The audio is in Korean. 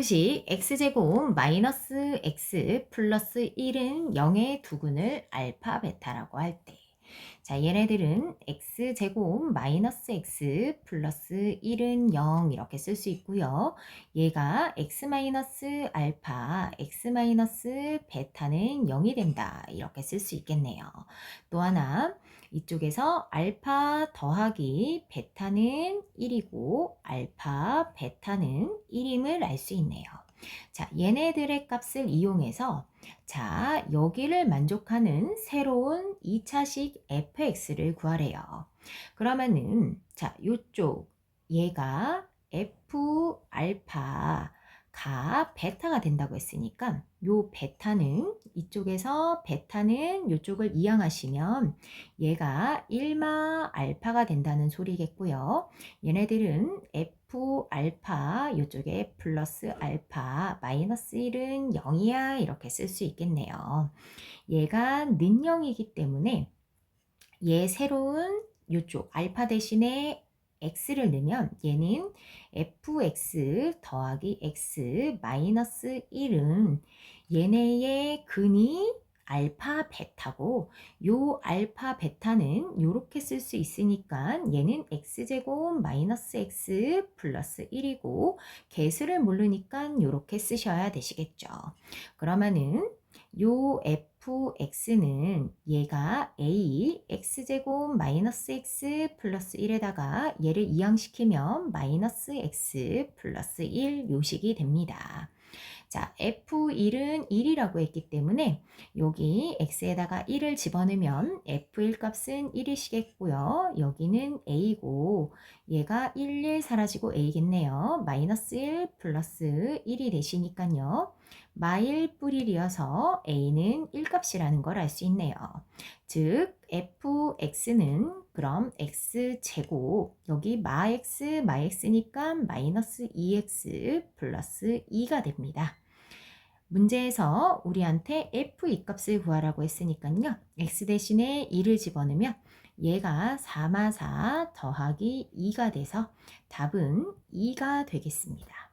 식 x제곱 마이너스 x 플러스 1은 0의 두근을 알파 베타라고 할 때. 자, 얘네들은 x제곱 마이너스 x 플러스 1은 0 이렇게 쓸 수 있고요. 얘가 x 마이너스 알파, x 마이너스 베타는 0이 된다. 이렇게 쓸 수 있겠네요. 또 하나, 이쪽에서 알파 더하기 베타는 1이고 알파 베타는 1임을 알 수 있네요. 자, 얘네들의 값을 이용해서 자, 여기를 만족하는 새로운 2차식 fx를 구하래요. 그러면은 자, 요쪽 얘가 f 알파 가 베타가 된다고 했으니까 요 베타는 이쪽에서 베타는 이쪽을 이항하시면 얘가 1마 알파가 된다는 소리겠고요. 얘네들은 f 알파 이쪽에 플러스 알파 마이너스 1은 0이야 이렇게 쓸 수 있겠네요. 얘가 는영이기 때문에 얘 새로운 이쪽 알파 대신에 x를 넣으면 얘는 fx 더하기 x 마이너스 1은 얘네의 근이 알파 베타고 요 알파 베타는 요렇게 쓸 수 있으니까 얘는 x제곱 마이너스 x 플러스 1이고 개수를 모르니까 요렇게 쓰셔야 되시겠죠. 그러면은 요 fx는 얘가 a x제곱 마이너스 x 플러스 1에다가 얘를 이항시키면 마이너스 x 플러스 1 요식이 됩니다. 자, F1은 1이라고 했기 때문에 여기 x에다가 1을 집어넣으면 F1 값은 1이시겠고요. 여기는 a고 얘가 1, 1 사라지고 a겠네요. 마이너스 1 플러스 1이 되시니까요. 마일 뿌리이어서 a는 1값이라는 걸 알 수 있네요. 즉 fx는 그럼 x제곱 여기 마 x 마 x니까 마이너스 2x 플러스 2가 됩니다. 문제에서 우리한테 f2 값을 구하라고 했으니까요. x 대신에 2를 집어넣으면 얘가 4마 4 더하기 2가 돼서 답은 2가 되겠습니다.